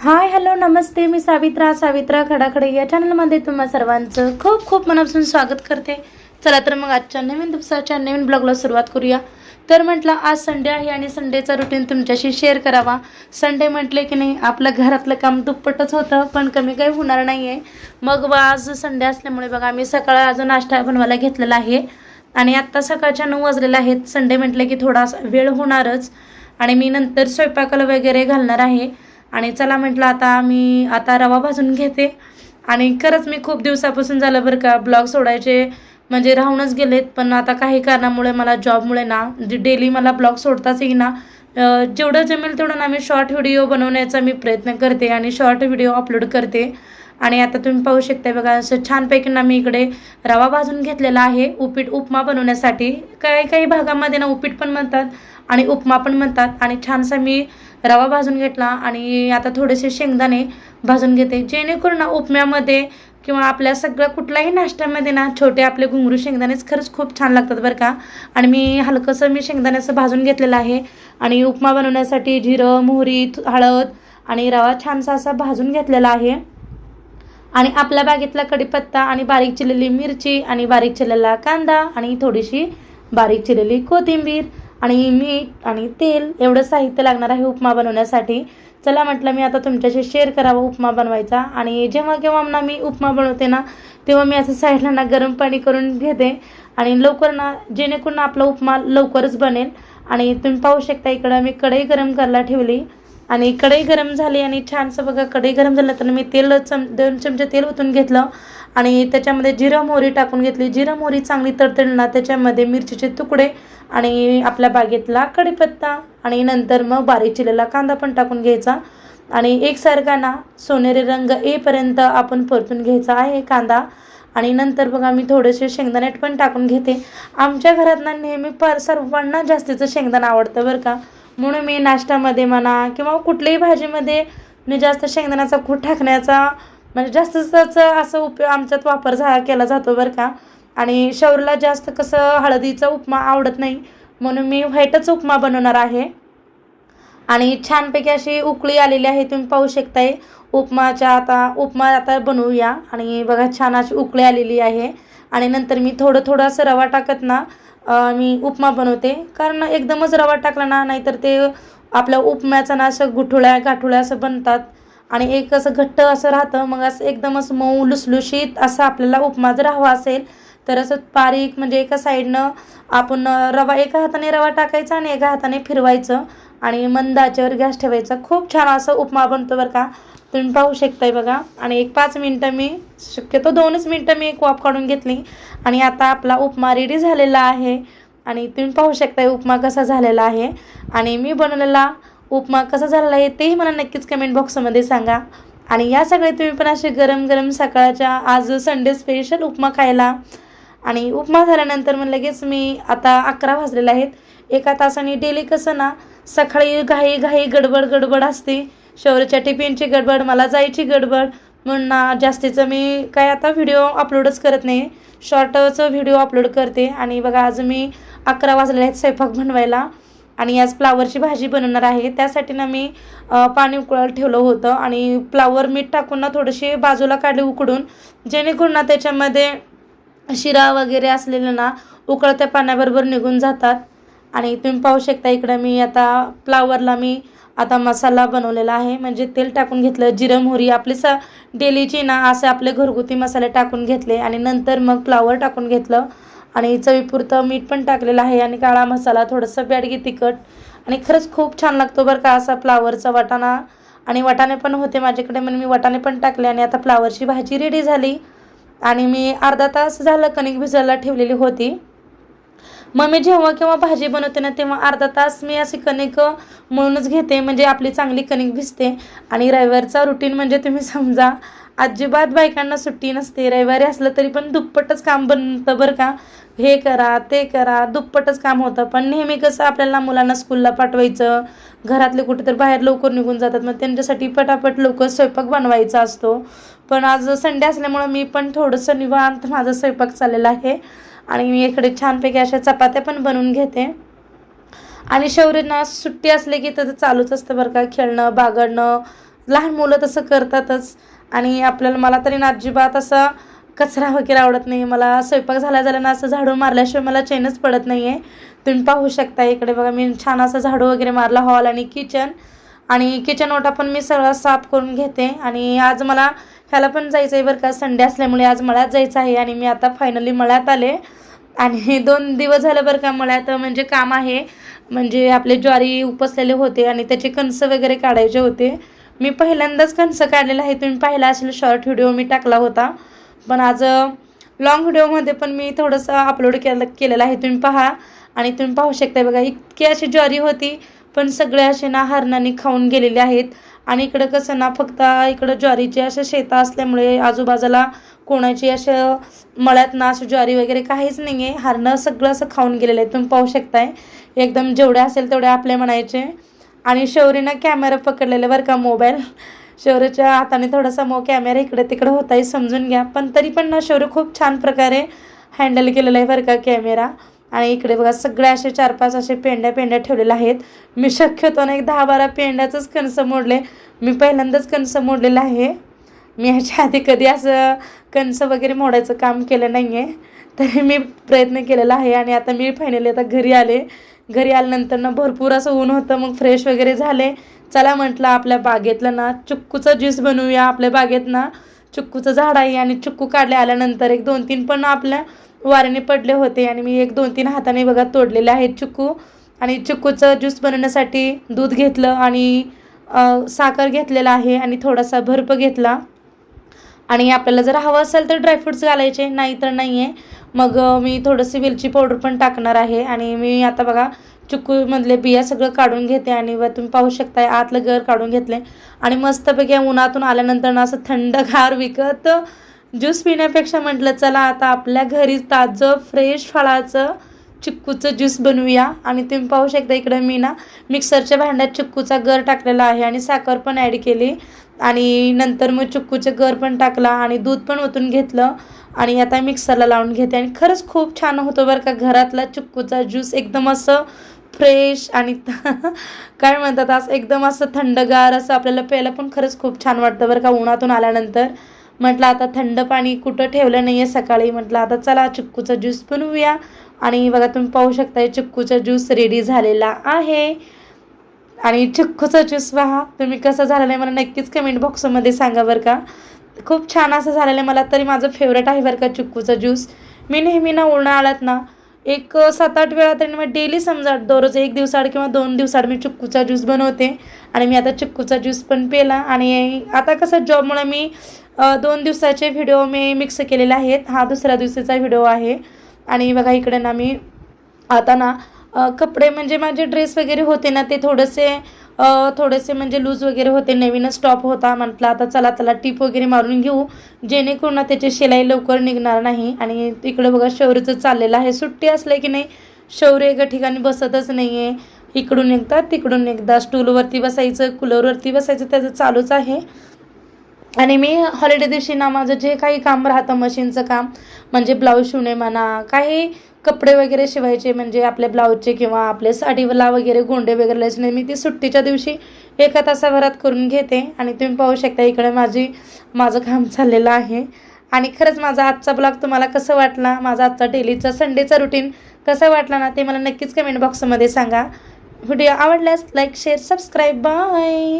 Hi hello नमस्ते. मी सावित्रा सावित्रा खडाखडे. या चॅनलमध्ये तुम्हा सर्वांचं खूप खूप मनापासून स्वागत करते. चला तर मग आजच्या नवीन दिवसाच्या नवीन ब्लॉगला सुरुवात करूया. तर म्हटलं आज संडे आहे आणि संडेचा रुटीन तुमच्याशी शेअर करावा. संडे म्हटले की नाही आपलं घरातलं काम दुप्पटच होतं पण कमी काही होणार नाही आहे मग आज संडे असल्यामुळे बघा मी सकाळ अजून नाश्ता बनवायला घेतलेला आहे. आणि आत्ता सकाळच्या नऊ वाजलेल्या आहेत. संडे म्हटले की थोडासा वेळ होणारच. आणि मी नंतर स्वयंपाकाला वगैरे घालणार आहे. आणि चला म्हटलं आता मी आता रवा भाजून घेते. आणि खरंच मी खूप दिवसापासून झालं बरं का ब्लॉग सोडायचे म्हणजे राहूनच गेलेत. पण आता काही कारणामुळे मला जॉबमुळे ना डेली मला ब्लॉग सोडताच येईना. ना जेवढं जमेल तेवढं ना मी शॉर्ट व्हिडिओ बनवण्याचा मी प्रयत्न करते आणि शॉर्ट व्हिडिओ अपलोड करते. आणि आता तुम्ही पाहू शकता बघा असं छानपैकी ना मी इकडे रवा भाजून घेतलेला आहे उपीट उपमा बनवण्यासाठी. काही काही भागामध्ये ना उपीट पण म्हणतात आणि उपमा पण म्हणतात. आणि छानसा मी रवा भाजून घेतला आणि आता थोडेसे शेंगदाणे भाजून घेते. जेणेकरून ना उपम्यामध्ये किंवा आपल्या सगळ्या कुठल्याही नाश्त्यामध्ये ना छोटे आपले घुंगरू शेंगदाणेच खरंच खूप छान लागतात बरं का. आणि मी हलकंसं मी शेंगदाण्याचं भाजून घेतलेलं आहे. आणि उपमा बनवण्यासाठी जिरं मोहरी हळद आणि रवा छानसा असा भाजून घेतलेला आहे. आणि आपल्या बागेतला कढीपत्ता आणि बारीक चिरलेली मिरची आणि बारीक चिरलेला कांदा आणि थोडीशी बारीक चिरलेली कोथिंबीर आणि मीठ आणि तेल एवढं साहित्य लागणार आहे उपमा बनवण्यासाठी. चला म्हटलं मी आता तुमच्याशी शेअर करावं उपमा बनवायचा. आणि जेव्हा केव्हा ना मी उपमा बनवते ना तेव्हा मी असं साईडला ना गरम पाणी करून घेते. आणि लवकर ना जेणेकरून आपला उपमा लवकरच बनेल. आणि तुम्ही पाहू शकता इकडं मी कढई गरम करायला ठेवली. आणि कढई गरम झाली आणि छानसं बघा कढई गरम झालं तर मी तेल चम दोन चमचे तेल ओतून घेतलं आणि त्याच्यामध्ये जिरं मोहरी टाकून घेतली. जिरं मोहरी चांगली तडतडली ना त्याच्यामध्ये मिरचीचे तुकडे आणि आपल्या बागेतला कढीपत्ता आणि नंतर मग बारीक चिरलेला कांदा पण टाकून घ्यायचा. आणि एकसारखा ना सोनेरी रंग येईपर्यंत आपण परतून घ्यायचा आहे कांदा. आणि नंतर बघा मी थोडेसे शेंगदाण्यात पण टाकून घेते. आमच्या घरात ना नेहमी फार सर्वांना जास्तीचं शेंगदाणा आवडतं बरं का. म्हणून मी नाश्त्यामध्ये म्हणा किंवा कुठल्याही भाजीमध्ये मी जास्त शेंगदाण्याचा कूट टाकण्याचा म्हणजे जास्त असं उपयोग आमच्यात वापर झा केला जातो बरं का. आणि शौरला जास्त कसं हळदीचा उपमा आवडत नाही. म्हणून मी व्हाईटच उपमा बनवणार आहे. आणि छानपैकी अशी उकळी आलेली आहे तुम्ही पाहू शकताय. उपमाच्या आता उपमा आता बनवूया. आणि बघा छान अशी उकळी आलेली आहे. आणि नंतर मी थोडं थोडं असं रवा टाकत ना मी उपमा बनवते. कारण एकदमच रवा टाकला ना नाहीतर ते आपल्या उपम्याचा ना असं गुठुळ्या गाठुळ्या असं बनतात. आणि एक असं घट्ट असं राहतं मग असं एकदम असं मऊ लुसलुशीत असं आपल्याला उपमा जर हवा असेल तर असं बारीक म्हणजे एका साईडनं आपण रवा एका हाताने रवा टाकायचा आणि एका हाताने फिरवायचं. आणि मंद आचेवर गॅस ठेवायचा. खूप छान असं उपमा बनतो बरं का. तुम्ही पाहू शकताय बघा. आणि एक पाच मिनटं मी शक्यतो दोनच मिनटं मी एक वाफ काढून घेतली. आणि आता आपला उपमा रेडी झालेला आहे. आणि तुम्ही पाहू शकताय उपमा कसा झालेला आहे. आणि मी बनवलेला उपमा कसा झालेला आहे तेही मला नक्कीच कमेंट बॉक्समध्ये सांगा. आणि या सगळे तुम्ही पण असे गरम गरम सकाळच्या आज संडे स्पेशल उपमा खायला. आणि उपमा झाल्यानंतर मग लगेच मी आता अकरा वाजलेले आहेत. एका तासाने डेली कसं ना सकाळी घाई घाई गडबड गडबड असते. शौर्यच्या टिफिनची गडबड मला जायची गडबड. म्हणून ना जास्तीचं मी काय आता व्हिडिओ अपलोडच करत नाही. शॉर्टचं व्हिडिओ अपलोड करते. आणि बघा आज मी अकरा वाजलेले आहेत स्वयंपाक बनवायला. आणि आज फ्लावरची भाजी बनवणार आहे. त्यासाठी ना मी पाणी उकळायला ठेवलं होतं. आणि फ्लावर मीठ टाकून ना थोडीशी बाजूला काढली उकडून. जेणेकरून ना त्याच्यामध्ये शिरा वगैरे असलेलं ना उकळत्या पाण्याबरोबर निघून जातात. आणि तुम्ही पाहू शकता इकडं मी आता फ्लावरला मी आता मसाला बनवलेला आहे. म्हणजे तेल टाकून घेतलं जिरं मोहरी आपले स डेलीची ना असे आपले घरगुती मसाले टाकून घेतले आणि नंतर मग फ्लावर टाकून घेतलं. आणि चवीपुरतं मीठ पण टाकलेलं आहे आणि काळा मसाला थोडंसं बॅडगी तिखट. आणि खरंच खूप छान लागतो बरं का असा फ्लावरचा वाटाणा. आणि वाटाणे पण होते माझ्याकडे म्हणून मी वाटाणे पण टाकले आणि आता फ्लावरची भाजी रेडी झाली. आणि मी अर्धा तास झालं कणिक भिजायला ठेवलेली होती. मग मी जेव्हा केव्हा भाजी बनवते ना तेव्हा अर्धा तास मी अशी कणिक म्हणूनच घेते. म्हणजे आपली चांगली कणिक भिजते. आणि रविवारचा रुटीन म्हणजे तुम्ही समजा अजिबात बायकांना सुट्टी नसते. रविवारी असलं तरी पण दुप्पटच काम बनतं बरं का. हे करा ते करा दुप्पटच काम होतं. पण नेहमी कसं आपल्याला मुलांना स्कूलला पाठवायचं घरातले कुठे तर बाहेर लवकर निघून जातात. मग त्यांच्यासाठी पटापट लवकर स्वयंपाक बनवायचा असतो. पण आज संडे असल्यामुळं मी पण थोडंसं निवांत माझा स्वयंपाक चाललेला आहे. आणि मी इकडे छानपैकी अशा चपात्या पण बनवून घेते. आणि शौर्यना सुट्टी असली की त्याचं चालूच असतं बरं का खेळणं बागडणं लहान मुलं तसं करतातच. आणि आपल्याला मला तरी ना अजिबात असा कचरा वगैरे आवडत नाही. मला स्वयंपाक झाला झाला ना असं झाडू मारल्याशिवाय मला चैनच पडत नाही आहे तुम्ही पाहू शकता इकडे बघा मी छान असं झाडू वगैरे मारला हॉल आणि किचन आणि किचन ओटा पण मी सगळं साफ करून घेते. आणि आज मला ह्याला पण जायचं आहे बरं का संडे असल्यामुळे आज मळ्यात जायचं आहे आणि मी आता फायनली मळ्यात आले. आणि दोन दिवस झालं बरं का मळ्यात म्हणजे काम आहे. म्हणजे आपले ज्वारी उपसलेले होते आणि त्याचे कणसं वगैरे काढायचे होते. मी पहिल्यांदाच कणसं काढलेलं आहे. तुम्ही पाहिला असेल शॉर्ट व्हिडिओ मी टाकला होता. पण आज लॉंग व्हिडिओमध्ये पण मी थोडंसं अपलोड केलं केलेलं आहे. तुम्ही पहा. आणि तुम्ही पाहू शकता बघा इतकी अशी ज्वारी होती. पण सगळे असे ना हरणाने खाऊन गेलेले आहेत. आणि इकडं कसं ना फक्त इकडं ज्वारीचे अशा शेतं असल्यामुळे आजूबाजूला कोणाची असं मळ्यात ना असं ज्वारी वगैरे काहीच नाही आहे हरणं सगळं असं खाऊन गेलेलं आहे तुम्ही पाहू शकताय. एकदम जेवढे असेल तेवढे आपले म्हणायचे. आणि शौरीनं कॅमेरा पकडलेला बरं का मोबाईल शौर्यच्या हाताने थोडासा मो कॅमेरा इकडे तिकडे होता आहे समजून घ्या. पण तरी पण ना शौर्य खूप छान प्रकारे हँडल केलेला आहे बरं का कॅमेरा आणि इकडे बघा सगळे असे चार पाच असे पेंड्या पेंड्या ठेवलेल्या आहेत. मी शक्यतो ना एक दहा बारा पेंड्याचंच कणस मोडले. मी पहिल्यांदाच कणस मोडलेलं आहे. मी ह्याच्या आधी कधी असं कणस वगैरे मोडायचं काम केलं नाही आहे तरी मी प्रयत्न केलेला आहे आणि आता मी फायनली आता घरी आले. घरी आल्यानंतर ना भरपूर असं ऊन होतं मग फ्रेश वगैरे झाले. चला म्हटलं आपल्या बागेतलं ना चिक्कूचा ज्यूस बनवूया आपल्या बागेत ना. चिक्कूचं झाड आहे आणि चिक्कू काढले आल्यानंतर एक दोन तीन पण आपल्या वाऱ्याने पडले होते आणि मी एक दोन तीन हाताने बघा तोडलेले आहेत चिक्कू आणि चिक्कूचं ज्यूस बनवण्यासाठी दूध घेतलं आणि साखर घेतलेला आहे आणि थोडासा भरप घेतला. आणि आपल्याला जर हवं असेल तर ड्रायफ्रुट्स घालायचे नाही तर नाही आहे मग मी थोडंसं वेलची पावडर पण टाकणार आहे आणि मी आता बघा चिक्कूमधले बिया सगळं काढून घेते आणि व तुम्ही पाहू शकताय आतलं घर काढून घेतले आणि मस्तपैकी उन्हातून आल्यानंतर ना असं थंडगार विकत ज्यूस पिण्यापेक्षा म्हटलं चला आता आपल्या घरी ताजं फ्रेश फळाचं चिक्कूचं ज्यूस बनवूया. आणि तुम्ही पाहू शकता इकडं मी ना मिक्सरच्या भांड्यात चिक्कूचा गर टाकलेला आहे आणि साखर पण ॲड केली. आणि नंतर मग चिक्कूचं गर पण टाकला आणि दूध पण ओतून घेतलं. आणि आता मिक्सरला लावून घेते. आणि खरंच खूप छान होतो बरं का घरातला चिक्कूचा ज्यूस एकदम असं फ्रेश आणि काय म्हणतात असं एकदम असं थंडगार असं आपल्याला प्यायला पण खरंच खूप छान वाटतं बरं का उन्हातून आल्यानंतर. म्हटलं आता थंड पाणी कुठं ठेवलं नाही आहे सकाळी? म्हटलं आता चला चिक्कूचा ज्यूस बनवूया. आणि बघा तुम्ही पाहू शकता चिक्कूचा ज्यूस रेडी झालेला आहे. आणि चिक्कूचा ज्यूस पहा तुम्ही कसं झालेलं आहे मला नक्कीच कमेंट बॉक्समध्ये सांगा बरं का. खूप छान असं झालेलं आहे मला तरी माझं फेवरेट आहे बरं का चिक्कूचा ज्यूस. मी नेहमी ना उन्हाळ्यात ना एक सात आठ वेळा तरी मग डेली समजा दररोज एक दिवसाआड किंवा दोन दिवसाआड मी चिक्कूचा ज्यूस बनवते. आणि मी आता चिक्कूचा ज्यूस पण पेला. आणि आता कसं जॉबमुळे मी दोन दिवसाचे व्हिडिओ मी मिक्स केलेले आहेत. हा दुसऱ्या दिवसाचा व्हिडिओ आहे. आणि बघा इकडे ना मी आता ना कपडे म्हणजे माझे ड्रेस वगैरे होते ना ते थोडेसे थोडेसे म्हणजे लूज वगैरे होते नवीनच स्टॉप होता. म्हटलं आता चला त्याला टीप वगैरे मारून घेऊ. जेणेकरून त्याची शिलाई लवकर निघणार नाही. आणि तिकडे बघा शौर्यचं चाललेलं आहे. सुट्टी असले की नाही शौर्य एका ठिकाणी बसतच नाही आहे इकडून एकदा तिकडून एकदा. स्टूलवरती बसायचं कूलरवरती बसायचं त्याचं चालूच आहे. आणि मी हॉलिडे दिवशी ना माझं जे काही काम राहतं मशीनचं काम म्हणजे ब्लाऊज शिवणे म्हणा काही कपडे वगैरे शिवायचे म्हणजे आपल्या ब्लाऊजचे किंवा आपले साडीवला वगैरे गोंडे वगैरे नाही. मी ती सुट्टीच्या दिवशी एका तासाभरात करून घेते आणि तुम्ही पाहू शकता इकडे माझी माझं काम चाललेलं आहे. आणि खरंच माझा आजचा ब्लॉग तुम्हाला कसं वाटला? माझा आजचा डेलीचा संडेचा रुटीन कसं वाटला ना ते मला नक्कीच कमेंट बॉक्समध्ये सांगा. व्हिडिओ आवडल्यास लाईक शेअर सबस्क्राईब बाय